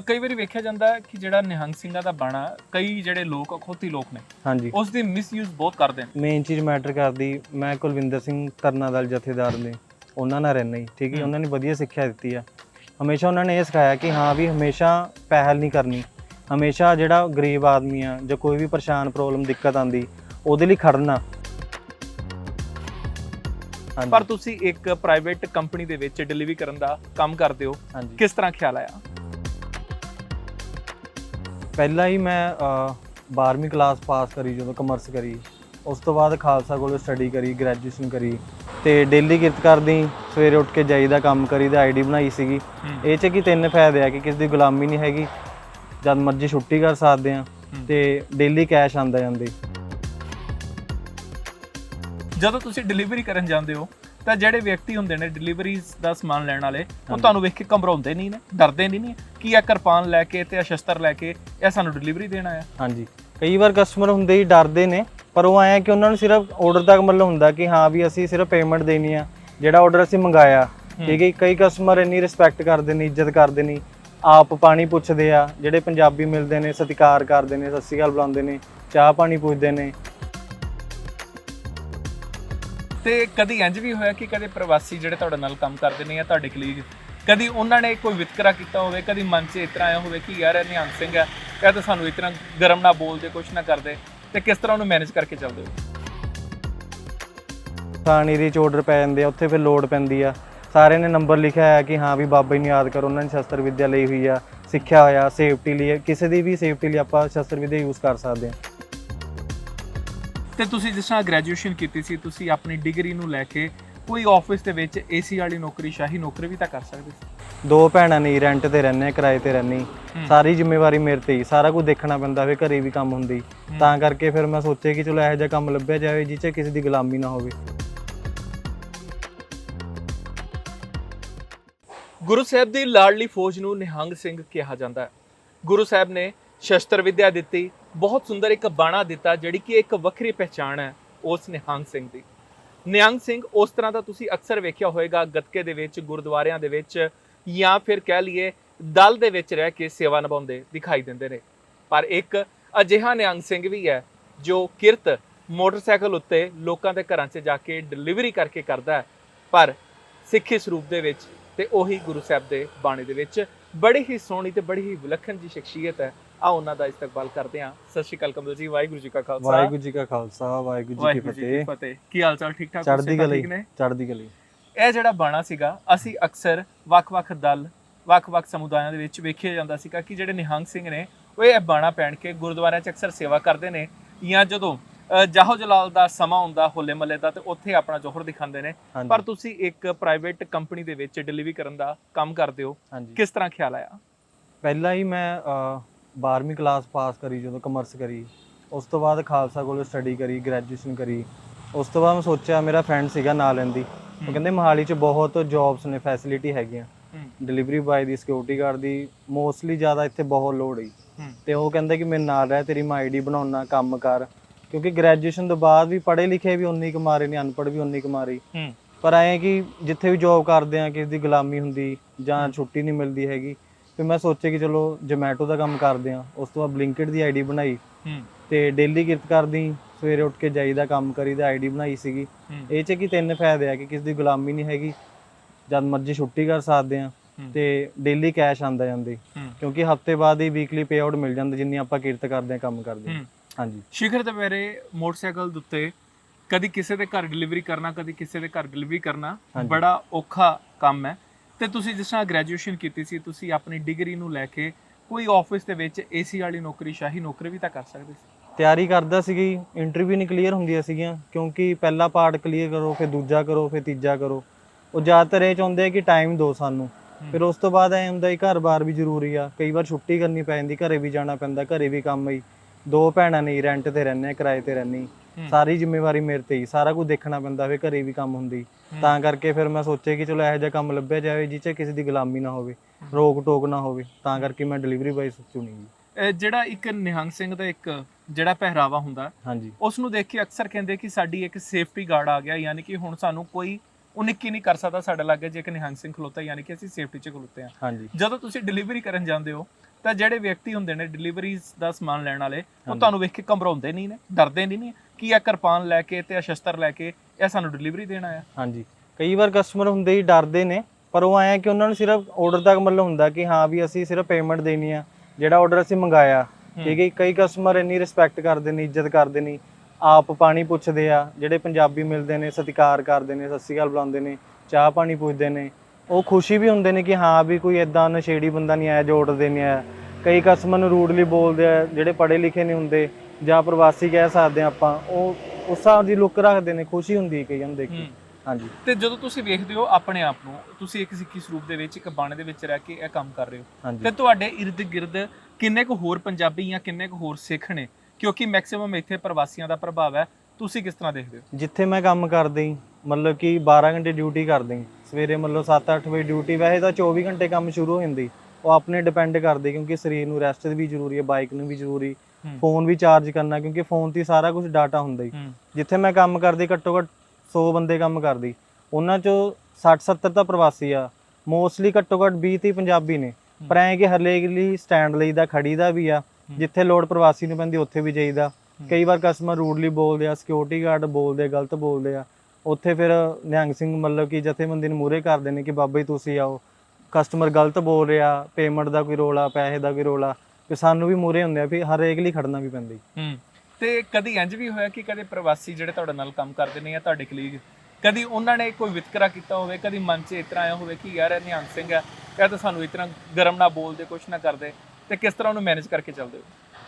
ਕਈ ਵਾਰੀ ਵੇਖਿਆ ਜਾਂਦਾ ਹੈ ਕਿ ਜਿਹੜਾ ਨਿਹੰਗ ਸਿੰਘਾਂ ਦਾ ਬਾਣਾ ਕਈ ਜਿਹੜੇ ਲੋਕ ਅਖੌਤੀ ਲੋਕ ਨੇ ਹਾਂਜੀ। ਉਸ ਦੀ ਮਿਸਯੂਜ਼ ਬਹੁਤ ਕਰਦੇ ਨੇ। ਮੇਨ ਚੀਜ਼ ਮੈਟਰ ਕਰਦੀ ਮੈਂ ਕੁਲਵਿੰਦਰ ਸਿੰਘ ਤਰਨਾ ਦਲ ਜਥੇਦਾਰ ਨੇ ਉਹਨਾਂ ਨਾਲ ਰਹਿਣਾ ਹੀ ਠੀਕ ਹੈ। ਉਹਨਾਂ ਨੇ ਵਧੀਆ ਸਿੱਖਿਆ ਦਿੱਤੀ ਆ। ਹਮੇਸ਼ਾ ਉਹਨਾਂ ਨੇ ਇਹ ਸਿਖਾਇਆ ਕਿ ਹਾਂ ਵੀ ਹਮੇਸ਼ਾ ਪਹਿਲ ਨਹੀਂ ਕਰਨੀ ਹਮੇਸ਼ਾ ਜਿਹੜਾ ਗਰੀਬ ਆਦਮੀ ਆ ਜਾਂ ਕੋਈ ਵੀ ਪਰੇਸ਼ਾਨ ਪ੍ਰੋਬਲਮ ਦਿੱਕਤ ਆਂਦੀ ਉਹਦੇ ਲਈ ਖੜਨਾ ਪਰ ਤੁਸੀਂ ਇੱਕ ਪ੍ਰਾਈਵੇਟ ਕੰਪਨੀ ਦੇ ਵਿੱਚ ਡਿਲੀਵਰੀ ਕਰਨ ਦਾ ਕੰਮ ਕਰਦੇ ਹੋ ਕਿਸ ਤਰ੍ਹਾਂ ਖਿਆਲ ਆਇਆ? ਪਹਿਲਾਂ ਹੀ ਮੈਂ 12ਵੀਂ ਕਲਾਸ ਪਾਸ ਕਰੀ ਜਦੋਂ ਕਮਰਸ ਕਰੀ। ਉਸ ਤੋਂ ਬਾਅਦ ਖਾਲਸਾ ਕੋਲੋਂ ਸਟੱਡੀ ਕਰੀ ਗ੍ਰੈਜੂਏਸ਼ਨ ਕਰੀ। ਤੇ ਡੇਲੀ ਕਿਰਤ ਕਰਦੀ ਸਵੇਰੇ ਉੱਠ ਕੇ ਜਾਈਦਾ ਕੰਮ ਕਰੀਦਾ ਆਈਡੀ ਬਣਾਈ ਸੀਗੀ। ਇਹ ਚ ਕੀ ਤਿੰਨ ਫਾਇਦੇ ਆ ਕਿ ਕਿਸੇ ਦੀ ਗੁਲਾਮੀ ਨਹੀਂ ਹੈਗੀ। ਜਦ ਮਰਜ਼ੀ ਛੁੱਟੀ ਕਰ ਸਕਦੇ ਆ। ਤੇ ਡੇਲੀ ਕੈਸ਼ ਆਂਦਾ ਜਾਂਦੀ। ਜਦੋਂ ਤੁਸੀਂ ਡਿਲੀਵਰੀ ਕਰਨ ਜਾਂਦੇ ਹੋ ਤਾਂ ਜਿਹੜੇ ਵਿਅਕਤੀ ਹੁੰਦੇ ਨੇ ਡਿਲੀਵਰੀਜ਼ ਦਾ ਸਮਾਨ ਲੈਣ ਵਾਲੇ ਉਹ। ਤੁਹਾਨੂੰ ਵੇਖ ਕੇ ਘਬਰਾਉਂਦੇ ਨਹੀਂ ਨੇ ਡਰਦੇ ਨਹੀਂ ਨੇ ਕਿ ਇਹ ਕਿਰਪਾਨ ਲੈ ਕੇ ਤੇ ਇਹ ਸ਼ਸਤਰ ਲੈ ਕੇ ਇਹ ਸਾਨੂੰ ਡਿਲੀਵਰੀ ਦੇਣਾ ਆ ਹਾਂਜੀ। ਕਈ ਵਾਰ ਕਸਟਮਰ ਹੁੰਦੇ ਹੀ ਡਰਦੇ ਨੇ ਪਰ ਉਹ ਆਇਆ ਕਿ ਉਹਨਾਂ ਨੂੰ ਸਿਰਫ ਆਰਡਰ ਤੱਕ ਮਤਲਬ ਹੁੰਦਾ ਕਿ ਹਾਂ ਵੀ ਅਸੀਂ ਸਿਰਫ ਪੇਮੈਂਟ ਦੇਣੀ ਆ ਜਿਹੜਾ ਆਰਡਰ ਅਸੀਂ ਮੰਗਾਇਆ। ਠੀਕ ਹੈ ਕਈ ਕਸਟਮਰ ਇੰਨੀ ਰਿਸਪੈਕਟ ਕਰਦੇ ਨੇ ਇੱਜ਼ਤ ਕਰਦੇ ਨੇ ਆਪ ਪਾਣੀ ਪੁੱਛਦੇ ਆ ਜਿਹੜੇ ਪੰਜਾਬੀ ਮਿਲਦੇ ਨੇ ਸਤਿਕਾਰ ਕਰਦੇ ਨੇ ਸਤਿ ਸ਼੍ਰੀ ਅਕਾਲ ਬੁਲਾਉਂਦੇ ਨੇ ਚਾਹ ਪਾਣੀ ਪੁੱਛਦੇ ਨੇ ਤੇ ਕਦੀ ਇੰਜ ਵੀ ਹੋਇਆ ਕਿ ਕਦੇ ਪ੍ਰਵਾਸੀ ਜਿਹੜੇ ਤੁਹਾਡੇ ਨਾਲ ਕੰਮ ਕਰਦੇ ਨੇ ਜਾਂ ਤੁਹਾਡੇ ਕਲੀਗ ਕਦੀ ਉਹਨਾਂ ਨੇ ਕੋਈ ਵਿਤਕਰਾ ਕੀਤਾ ਹੋਵੇ, ਕਦੀ ਮਨ 'ਚ ਤਰ੍ਹਾਂ ਆਇਆ ਹੋਵੇ ਕਿ ਯਾਰ ਇਹ ਨਿਹੰਗ ਸਿੰਘ ਹੈ, ਇਹ ਤਾਂ ਸਾਨੂੰ ਇਤਨਾ ਗਰਮ ਨਾ ਬੋਲਦੇ, ਕੁਛ ਨਾ ਕਰਦੇ ਤੇ ਕਿਸ ਤਰ੍ਹਾਂ ਉਹਨੂੰ ਮੈਨੇਜ ਕਰਕੇ ਚੱਲਦੇ ਹੋ? ਥਾਣੀ ਦੀ ਆਰਡਰ ਪੈ ਜਾਂਦੇ ਆ, ਉੱਥੇ ਫਿਰ ਲੋਡ ਪੈਂਦੀ ਆ। ਸਾਰਿਆਂ ਨੇ ਨੰਬਰ ਲਿਖਿਆ ਹੈ ਕਿ ਹਾਂ ਵੀ ਬਾਬਾ ਜੀ ਨੂੰ ਯਾਦ ਕਰੋ, ਉਹਨਾਂ ਨੇ ਸ਼ਸਤਰ ਵਿਦਿਆ ਲਈ ਹੋਈ ਆ, ਸਿੱਖਿਆ ਹੋਇਆ ਸੇਫਟੀ ਲਈ, ਕਿਸੇ ਦੀ ਵੀ ਸੇਫਟੀ ਲਈ ਆਪਾਂ ਸ਼ਸਤਰ ਵਿਦਿਆ ਯੂਜ਼ ਕਰ ਸਕਦੇ ਹਾਂ ਤੇ ਤੁਸੀਂ ਜਿਸ ਤਰ੍ਹਾਂ ਗ੍ਰੈਜੂਏਸ਼ਨ ਕੀਤੀ ਸੀ ਤੁਸੀਂ ਆਪਣੀ ਡਿਗਰੀ ਨੂੰ ਲੈ ਕੇ ਕੋਈ ਆਫਿਸ ਦੇ ਵਿੱਚ ਏਸੀ ਵਾਲੀ ਨੌਕਰੀ ਸ਼ਾਹੀ ਨੌਕਰੀ ਵੀ ਤਾਂ ਕਰ ਸਕਦੇ ਸੀ? ਦੋ ਭੈਣਾਂ ਨੇ ਰੈਂਟ ਤੇ ਰਹਿੰਦੇ ਕਿਰਾਏ ਤੇ ਰਹਿੰਦੇ। ਸਾਰੀ ਜ਼ਿੰਮੇਵਾਰੀ ਮੇਰੇ ਤੇ ਹੀ। ਸਾਰਾ ਕੁਝ ਦੇਖਣਾ ਪੈਂਦਾ ਫਿਰ ਘਰੇ ਵੀ ਕੰਮ ਹੁੰਦੀ। ਤਾਂ ਕਰਕੇ ਫਿਰ ਮੈਂ ਸੋਚਿਆ ਕਿ ਚਲੋ ਇਹੋ ਜਿਹਾ ਕੰਮ ਲੱਭਿਆ ਜਾਵੇ 'ਚ ਕਿਸੇ ਦੀ ਗੁਲਾਮੀ ਨਾ ਹੋਵੇ। ਗੁਰੂ ਸਾਹਿਬ ਦੀ ਲਾਡਲੀ ਫੌਜ ਨੂੰ ਨਿਹੰਗ ਸਿੰਘ ਕਿਹਾ ਜਾਂਦਾ ਹੈ। ਗੁਰੂ ਸਾਹਿਬ ਨੇ ਸ਼ਸਤਰ ਵਿਦਿਆ ਦਿੱਤੀ ਬਹੁਤ ਸੁੰਦਰ ਇੱਕ ਬਾਣਾ ਦਿੱਤਾ ਜਿਹੜੀ ਕਿ ਇੱਕ ਵੱਖਰੀ ਪਹਿਚਾਣ ਹੈ ਉਸ ਨਿਹੰਗ ਸਿੰਘ ਦੀ। ਨਿਹੰਗ ਸਿੰਘ ਉਸ ਤਰ੍ਹਾਂ ਦਾ ਤੁਸੀਂ ਅਕਸਰ ਵੇਖਿਆ ਹੋਵੇਗਾ ਗੱਤਕੇ ਦੇ ਵਿੱਚ, ਗੁਰਦੁਆਰਿਆਂ ਦੇ ਵਿੱਚ ਜਾਂ ਫਿਰ ਕਹਿ ਲਈਏ ਦਲ ਦੇ ਵਿੱਚ ਰਹਿ ਕੇ ਸੇਵਾ ਨਿਭਾਉਂਦੇ ਦਿਖਾਈ ਦਿੰਦੇ ਨੇ। ਪਰ ਇੱਕ ਅਜਿਹਾ ਨਿਹੰਗ ਸਿੰਘ ਵੀ ਹੈ ਜੋ ਕਿਰਤ ਮੋਟਰਸਾਈਕਲ ਉੱਤੇ ਲੋਕਾਂ ਦੇ ਘਰਾਂ 'ਚ ਜਾ ਕੇ ਡਿਲੀਵਰੀ ਕਰਕੇ ਕਰਦਾ ਹੈ। ਪਰ ਸਿੱਖੀ ਸਰੂਪ ਦੇ ਵਿੱਚ ਤੇ ਉਹੀ ਗੁਰੂ ਸਾਹਿਬ ਦੇ ਬਾਣੀ ਦੇ ਵਿੱਚ ਬੜੀ ਹੀ ਸੋਹਣੀ ਤੇ ਬੜੀ ਹੀ ਵਿਲੱਖਣ ਜੀ ਸ਼ਖਸੀਅਤ ਹੈ। ਆ ਉਹਨਾਂ ਦਾ ਇਸਤਕਬਾਲ ਕਰਦੇ ਹਾਂ। ਸਤਿ ਸ਼੍ਰੀ ਅਕਾਲ ਕਮਲ ਜੀ ਵਾਹਿਗੁਰੂ ਜੀ ਕਾ ਖਾਲਸਾ। ਵਾਹਿਗੁਰੂ ਜੀ ਕਾ ਖਾਲਸਾ ਵਾਹਿਗੁਰੂ ਜੀ ਕੀ ਫਤਿਹ। ਫਤਿਹ। ਕੀ ਹਾਲ ਚਾਲ ਠੀਕ ਠਾਕ? ਚੜ੍ਹਦੀ ਨੇ? ਚੜ੍ਹਦੀ ਕਲੀ। ਇਹ ਜਿਹੜਾ ਬਾਣਾ ਸੀਗਾ ਅਸੀਂ ਅਕਸਰ ਵੱਖ-ਵੱਖ ਦਲ ਵੱਖ-ਵੱਖ ਸਮੁਦਾਇਆਂ ਦੇ ਵਿੱਚ ਵੇਖਿਆ ਜਾਂਦਾ ਸੀਗਾ ਕਿ ਜਿਹੜੇ ਨਿਹੰਗ ਸਿੰਘ ਨੇ ਉਹ ਇਹ ਬਾਣਾ ਪਹਿਨ ਕੇ ਗੁਰਦੁਆਰਿਆਂ 'ਚ ਅਕਸਰ ਸੇਵਾ ਕਰਦੇ ਨੇ। ਜਾਂ ਜਦੋਂ ਜਾਹੋ ਜਲਾਲ ਦਾ ਸਮਾਂ ਹੁੰਦਾ ਹੋਲੇ ਮੱਲੇ ਦਾ ਤੇ ਉੱਥੇ ਆਪਣਾ ਜੋਹਰ ਦਿਖਾਉਂਦੇ ਨੇ। ਪਰ ਤੁਸੀਂ ਇੱਕ ਪ੍ਰਾਈਵੇਟ ਕੰਪਨੀ ਦੇ ਵਿੱਚ ਡਿਲੀਵਰੀ ਕਰਨ ਦਾ ਕੰਮ ਕਰਦੇ ਹੋ। ਕਿਸ ਤਰ੍ਹਾਂ ਖਿਆਲ ਆਇਆ? ਪਹਿਲਾਂ ਹੀ ਮੈਂ 12ਵੀਂ ਕਲਾਸ ਪਾਸ ਕਰੀ ਜਦੋਂ ਕਮਰਸ ਕਰੀ ਉਸ ਤੋਂ ਬਾਅਦ ਖਾਲਸਾ ਕੋਲੋਂ ਸਟੱਡੀ ਕਰੀ ਗ੍ਰੈਜੂਏਸ਼ਨ ਕਰੀ। ਉਸ ਤੋਂ ਬਾਅਦ ਮੈਂ ਸੋਚਿਆ ਮੇਰਾ ਫਰੈਂਡ ਸੀਗਾ ਨਾਲ ਲੈਂਦੀ ਉਹ ਕਹਿੰਦੇ ਮੋਹਾਲੀ 'ਚ ਬਹੁਤ ਜੌਬਸ ਨੇ ਫੈਸਿਲਿਟੀ ਹੈਗੀਆਂ। ਡਿਲੀਵਰੀ ਬਾਏ ਦੀ ਸਿਕਿਉਰਿਟੀ ਗਾਰਡ ਦੀ ਮੋਸਟਲੀ ਜ਼ਿਆਦਾ ਇੱਥੇ ਬਹੁਤ ਲੋੜ ਹੈ। ਤੇ ਉਹ ਕਹਿੰਦਾ ਕਿ ਮੇਰੇ ਨਾਲ ਰਹਿ ਤੇਰੀ ਮੈਂ ਆਈਡੀ ਬਣਾਉਣਾ ਕੰਮ ਕਰ। ਕਿਉਂਕਿ ਗ੍ਰੈਜੂਏਸ਼ਨ ਤੋਂ ਬਾਅਦ ਵੀ ਪੜ੍ਹੇ ਲਿਖੇ ਵੀ ਉਨੀ ਕੁ ਮਾਰੇ ਨੇ ਅਨਪੜ੍ਹ ਵੀ ਉਨੀ ਕੁ ਮਾਰੀ। ਹੂੰ। ਪਰ ਐਂ ਕਿ ਜਿੱਥੇ ਵੀ ਜੌਬ ਕਰਦੇ ਆ ਕਿਸੇ ਦੀ ਗੁਲਾਮੀ ਹੁੰਦੀ ਜਾਂ ਛੁੱਟੀ ਨਹੀਂ ਮਿਲਦੀ ਹੈਗੀ ਫਿਰ ਮੈਂ ਸੋਚਿਆ ਕਿ ਚਲੋ ਜੋਮੈਟੋ ਦਾ ਕੰਮ ਕਰਦੇ ਆ ਉਸ ਤੋਂ ਬਾਅਦ ਬਲਿੰਕਟ ਦੀ ਆਈਡੀ ਬਣਾਈ। ਹੂੰ। ਤੇ ਡੇਲੀ ਕਿਰਤ ਕਰਦੀ। ਸਵੇਰੇ ਉੱਠ ਕੇ ਜਾਈਦਾ ਕੰਮ ਕਰੀਦਾ ਆਈਡੀ ਬਣਾਈ ਸੀਗੀ। ਹੂੰ। ਇਹ ਚ ਕੀ ਤਿੰਨ ਫਾਇਦੇ ਆ ਕਿ ਕਿਸੇ ਦੀ ਗੁਲਾਮੀ ਨਹੀਂ ਹੈਗੀ। ਜਦ ਮਰਜ਼ੀ ਛੁੱਟੀ ਕਰ ਸਕਦੇ ਆ ਹੂੰ। ਤੇ ਡੇਲੀ ਕੈਸ਼ ਆਂਦਾ ਜਾਂਦੀ ਹੂੰ। ਕਿਉਂਕਿ ਹਫ਼ਤੇ ਬਾਅਦ ਹੀ ਵੀਕਲੀ ਪੇ ਆਊਟ ਮਿਲ ਜਾਂਦਾ ਜਿੰਨੀ ਆਪਾਂ ਕਿਰਤ ਕਰਦੇ ਆ ਕੰਮ ਕਰਦੇ ਆ ਹੂੰ। ਹਾਂਜੀ। ਸ਼ਿਖਰ ਦੁਪਹਿਰੇ ਮੋਟਰਸਾਈਕਲ ਦੇ ਉੱਤੇ ਕਦੀ ਕਿਸੇ ਦੇ ਘਰ ਡਿਲੀਵਰੀ ਕਰਨਾ ਕਦੀ ਕਿਸੇ ਦੇ ਘਰ ਡਿਲੀਵਰੀ ਕਰਨਾ ਹਾਂਜੀ। ਬੜਾ ਔਖਾ ਕੰਮ ਹੈ। ਤੇ ਤੁਸੀਂ ਜਿਸ ਤਰ੍ਹਾਂ ਗ੍ਰੈਜੂਏਸ਼ਨ ਕੀਤੀ ਸੀ ਤੁਸੀਂ ਆਪਣੀ ਡਿਗਰੀ ਨੂੰ ਲੈ ਕੇ ਕੋਈ ਆਫਿਸ ਦੇ ਵਿੱਚ ਏਸੀ ਵਾਲੀ ਨੌਕਰੀ ਸ਼ਾਹੀ ਨੌਕਰੀ ਵੀ ਤਾਂ ਕਰ ਸਕਦੇ ਸੀ? ਤਿਆਰੀ ਕਰਦਾ ਸੀਗੀ ਇੰਟਰਵਿਊ ਨਹੀਂ ਕਲੀਅਰ ਹੁੰਦੀਆਂ ਸੀਗੀਆਂ ਕਿਉਂਕਿ ਪਹਿਲਾ ਪਾਰਟ ਕਲੀਅਰ ਕਰੋ ਫਿਰ ਦੂਜਾ ਕਰੋ ਫਿਰ ਤੀਜਾ ਕਰੋ। ਉਹ ਜ਼ਿਆਦਾਤਰ ਇਹ ਚਾਹੁੰਦੇ ਆ ਕਿ ਟਾਈਮ ਦਿਓ ਸਾਨੂੰ। ਫਿਰ ਉਸ ਤੋਂ ਬਾਅਦ ਐ ਹੁੰਦਾ ਹੀ ਘਰ-ਬਾਰ ਵੀ ਜ਼ਰੂਰੀ ਆ। ਕਈ ਵਾਰ ਛੁੱਟੀ ਕਰਨੀ ਪੈ ਜਾਂਦੀ ਘਰੇ ਵੀ ਜਾਣਾ ਪੈਂਦਾ ਘਰੇ ਵੀ ਕੰਮ ਹੀ ਦੋ ਭੈਣਾਂ ਨੇ ਰੈਂਟ ਤੇ ਰਹਿੰਦੇ ਆ ਕਿਰਾਏ ਤੇ ਰਹਿੰਦੀ। ਸਾਰੀ ਜ਼ਿੰਮੇਵਾਰੀ ਮੇਰੇ ਤੇ ਹੀ ਸਾਰਾ ਕੁਝ ਦੇਖਣਾ ਪੈਂਦਾ ਫਿਰ ਘਰੇ ਵੀ ਕੰਮ ਹੁੰਦੀ। ਤਾਂ ਕਰਕੇ ਫਿਰ ਮੈਂ ਸੋਚਿਆ ਕਿ ਚਲੋ ਇਹੋ ਜਿਹਾ ਕੰਮ ਲੱਭਿਆ ਜਾਵੇ ਜਿਹ 'ਚ ਕਿਸੇ ਦੀ ਗੁਲਾਮੀ ਨਾ ਹੋਵੇ ਰੋਕ ਟੋਕ ਨਾ ਹੋਵੇ। ਤਾਂ ਕਰਕੇ ਮੈਂ ਡਿਲੀਵਰੀ ਬਾਈ ਚੁਣੀ ਜੀ। ਇਹ ਜਿਹੜਾ ਇੱਕ ਨਿਹੰਗ ਸਿੰਘ ਦਾ ਇੱਕ ਜਿਹੜਾ ਪਹਿਰਾਵਾ ਹੁੰਦਾ ਹਾਂਜੀ। ਉਸ ਨੂੰ ਦੇਖ ਕੇ ਅਕਸਰ ਕਹਿੰਦੇ ਕਿ ਸਾਡੀ ਇੱਕ ਸੇਫਟੀ ਗਾਰਡ ਆ ਗਿਆ ਯਾਨੀ ਕਿ ਹੁਣ ਸਾਨੂੰ ਕੋਈ ਉਹ ਨਿੱਕੀ ਨਹੀਂ ਕਰ ਸਕਦਾ ਸਾਡੇ ਲਾਗੇ ਜੇ ਕਿ ਨਿਹੰਗ ਸਿੰਘ ਖਲੋਤਾ ਯਾਨੀ ਕਿ ਅਸੀਂ ਸੇਫਟੀ 'ਚ ਖਲੋਤੇ ਆ ਹਾਂਜੀ। ਜਦੋਂ ਤੁਸੀਂ ਡਿਲੀਵਰੀ ਕਰਨ ਜਾਂਦੇ ਹੋ ਤਾਂ ਜਿਹੜੇ ਵਿਅਕਤੀ ਹੁੰਦੇ ਨੇ ਡਿਲੀਵਰੀਜ਼ ਦਾ ਸਮਾਨ ਲੈਣ ਵਾਲੇ ਉਹ। ਤੁਹਾਨੂੰ ਵੇਖ ਕੇ ਘਬਰਾਉਂਦੇ ਨਹੀਂ ਨੇ ਡਰਦੇ ਨਹੀਂ ਨੇ। ਕਿ ਇਹ ਕਿਰਪਾਨ ਲੈ ਕੇ ਤੇ ਇਹ ਸ਼ਸਤਰ ਲੈ ਕੇ ਇਹ ਸਾਨੂੰ ਡਿਲੀਵਰੀ ਦੇਣ ਆਇਆ? ਹਾਂਜੀ। ਕਈ ਵਾਰ ਕਸਟਮਰ ਹੁੰਦੇ ਹੀ ਡਰਦੇ ਨੇ ਪਰ ਉਹ ਆਇਆ ਕਿ ਉਹਨਾਂ ਨੂੰ ਸਿਰਫ ਆਰਡਰ ਤੱਕ ਮਤਲਬ ਹੁੰਦਾ ਕਿ ਹਾਂ ਵੀ ਅਸੀਂ ਸਿਰਫ ਪੇਮੈਂਟ ਦੇਣੀ ਆ ਜਿਹੜਾ ਆਰਡਰ ਅਸੀਂ ਮੰਗਾਇਆ। ਠੀਕ ਹੈ ਕਈ ਕਸਟਮਰ ਇੰਨੀ ਰਿਸਪੈਕਟ ਕਰਦੇ ਨੇ ਇੱਜ਼ਤ ਕਰਦੇ ਨੇ ਆਪ ਪਾਣੀ ਪੁੱਛਦੇ ਆ ਜਿਹੜੇ ਪੰਜਾਬੀ ਮਿਲਦੇ ਨੇ ਸਤਿਕਾਰ ਕਰਦੇ ਨੇ ਸਤਿ ਸ਼੍ਰੀ ਅਕਾਲ ਬੁਲਾਉਂਦੇ ਨੇ ਚਾਹ ਪਾਣੀ ਪੁੱਛਦੇ ਨੇ। ਉਹ ਖੁਸ਼ੀ ਵੀ ਹੁੰਦੇ ਨੇ ਕਿ ਹਾਂ ਵੀ ਕੋਈ ਇਦਾਂ ਨਸ਼ੇੜੀ ਬੰਦਾ ਨਹੀਂ ਆਇਆ ਜੋ ਆਰਡਰ ਦੇਣ ਆਇਆ। ਕਈ ਕਸਟਮਰ ਨੂੰ ਰੂਡਲੀ ਬੋਲਦੇ ਆ ਜਿਹੜੇ ਪੜ੍ਹੇ ਲਿਖੇ ਨਹੀਂ ਹੁੰਦੇ ਜਾਂ ਪ੍ਰਵਾਸੀ ਕਹਿ ਸਕਦੇ ਆ ਆਪਾਂ ਉਹ ਉਸ ਹਿਸਾਬ ਦੀ ਲੁੱਕ ਰੱਖਦੇ ਨੇ ਖੁਸ਼ੀ ਹੁੰਦੀ ਹੈ ਕਈਆਂ ਨੂੰ ਦੇਖ। ਕੇ ਹੂੰ। ਹਾਂਜੀ। ਤੇ ਜਦੋਂ ਤੁਸੀਂ ਵੇਖਦੇ ਹੋ ਆਪਣੇ ਆਪ ਨੂੰ ਤੁਸੀਂ ਇੱਕ ਸਿੱਖੀ ਸਰੂਪ ਦੇ ਵਿੱਚ ਇੱਕ ਬਾਣੇ ਦੇ ਵਿੱਚ ਰਹਿ ਕੇ ਇਹ ਕੰਮ ਕਰ ਰਹੇ ਹੋ। ਹਾਂਜੀ। ਤੇ ਤੁਹਾਡੇ ਇਰਦ ਗਿਰਦ ਕਿੰਨੇ ਕੁ ਹੋਰ ਪੰਜਾਬੀ ਜਾਂ ਕਿੰਨੇ ਕੁ ਹੋਰ ਸਿੱਖ ਨੇ? ਕਿਉਂਕਿ ਮੈਕਸਿਮਮ ਇੱਥੇ ਪ੍ਰਵਾਸੀਆਂ ਦਾ ਪ੍ਰਭਾਵ ਹੈ ਤੁਸੀਂ ਕਿਸ ਤਰ੍ਹਾਂ ਦੇਖਦੇ ਹੋ? ਜਿੱਥੇ ਮੈਂ ਕੰਮ ਕਰਦੀ ਮਤਲਬ ਕਿ 12 ਘੰਟੇ ਡਿਊਟੀ ਕਰਦੀ ਸਵੇਰੇ ਮਤਲਬ 7-8 ਵਜੇ ਡਿਊਟੀ ਵੈਸੇ ਤਾਂ 24 ਘੰਟੇ ਕੰਮ ਸ਼ੁਰੂ ਹੋ ਜਾਂਦੀ ਉਹ ਆਪਣੇ ਡਿਪੈਂਡ ਕਰਦੇ ਕਿਉਂਕਿ ਸਰੀਰ ਨੂੰ ਰੈਸਟ ਵੀ ਜ਼ਰੂਰੀ ਹੈ ਬਾਈਕ ਨੂੰ ਵੀ ਜ਼ਰੂਰੀ। ਹੂੰ। ਫੋਨ ਵੀ ਚਾਰਜ ਕਰਨਾ ਕਿਉਂਕਿ ਫੋਨ ਤੇ ਸਾਰਾ ਕੁਝ ਡਾਟਾ ਹੁੰਦਾ ਹੀ। ਜਿੱਥੇ ਮੈਂ ਕੰਮ ਕਰਦੀ ਘੱਟੋ ਘੱਟ 100 ਬੰਦੇ ਕੰਮ ਕਰਦੀ। ਉਹਨਾਂ ਚੋਂ 60-70 ਤਾਂ ਪ੍ਰਵਾਸੀ ਆ। ਮੋਸਟਲੀ ਘੱਟੋ ਘੱਟ 20 30 ਪੰਜਾਬੀ ਨੇ। ਪਰ ਐਂ ਕਿ ਹਰਲੇਕ ਲਈ ਸਟੈਂਡ ਲਈਦਾ ਖੜੀ ਦਾ ਵੀ ਆ। ਜਿੱਥੇ ਲੋੜ ਪ੍ਰਵਾਸੀ ਨੂੰ ਪੈਂਦੀ ਉੱਥੇ ਵੀ ਜਾਈਦਾ। ਕਈ ਵਾਰ ਕਸਟਮਰ ਰੂਡਲੀ ਬੋਲਦੇ ਆ ਸਿਕਿਉਰਿਟੀ ਗਾਰਡ ਬੋਲਦੇ ਗਲਤ ਬੋਲਦੇ ਆ। ਉੱਥੇ ਫਿਰ ਨਿਹੰਗ ਸਿੰਘ ਮਤਲਬ ਕਿ ਜਥੇਬੰਦੀ ਨੂੰ ਮੂਰੇ ਕਰਦੇ ਨੇ ਕਿ ਬਾਬਾ ਜੀ ਤੁਸੀਂ ਆਓ। ਕਸਟਮਰ ਗਲਤ ਬੋਲ ਰਿਹਾ ਪੇਮੈਂਟ ਦਾ ਕੋਈ ਰੋਲਾ ਪੈਸੇ ਦਾ ਕੋਈ ਰੋਲਾ। ਤੇ ਸਾਨੂੰ ਵੀ ਮੂਰੇ ਹੁੰਦੇ ਆ ਵੀ ਹਰੇਕ ਲਈ ਖੜਨਾ ਵੀ ਪੈਂਦਾ ਹੂੰ। ਤੇ ਕਦੀ ਇੰਜ ਵੀ ਹੋਇਆ ਕਿ ਕਦੇ ਪ੍ਰਵਾਸੀ ਜਿਹੜੇ ਤੁਹਾਡੇ ਨਾਲ ਕੰਮ ਕਰਦੇ ਨੇ ਜਾਂ ਤੁਹਾਡੇ ਕਲੀਗ ਕਦੀ ਉਹਨਾਂ ਨੇ ਕੋਈ ਵਿਤਕਰਾ ਕੀਤਾ ਹੋਵੇ ਕਦੀ ਮਨ 'ਚ ਇਸ ਤਰ੍ਹਾਂ ਆਇਆ ਹੋਵੇ ਕਿ ਯਾਰ ਇਹ ਨਿਹੰਗ ਸਿੰਘ ਹੈ ਇਹ ਤਾਂ ਸਾਨੂੰ ਇਸ ਤਰ੍ਹਾਂ ਗਰਮ ਨਾ ਬੋਲਦੇ ਕੁਛ ਨਾ ਕਰਦੇ ਤੇ ਕਿਸ ਤਰ੍ਹਾਂ ਉਹਨੂੰ ਮੈਨੇਜ ਕਰਕੇ ਚੱਲਦੇ ਹੋ?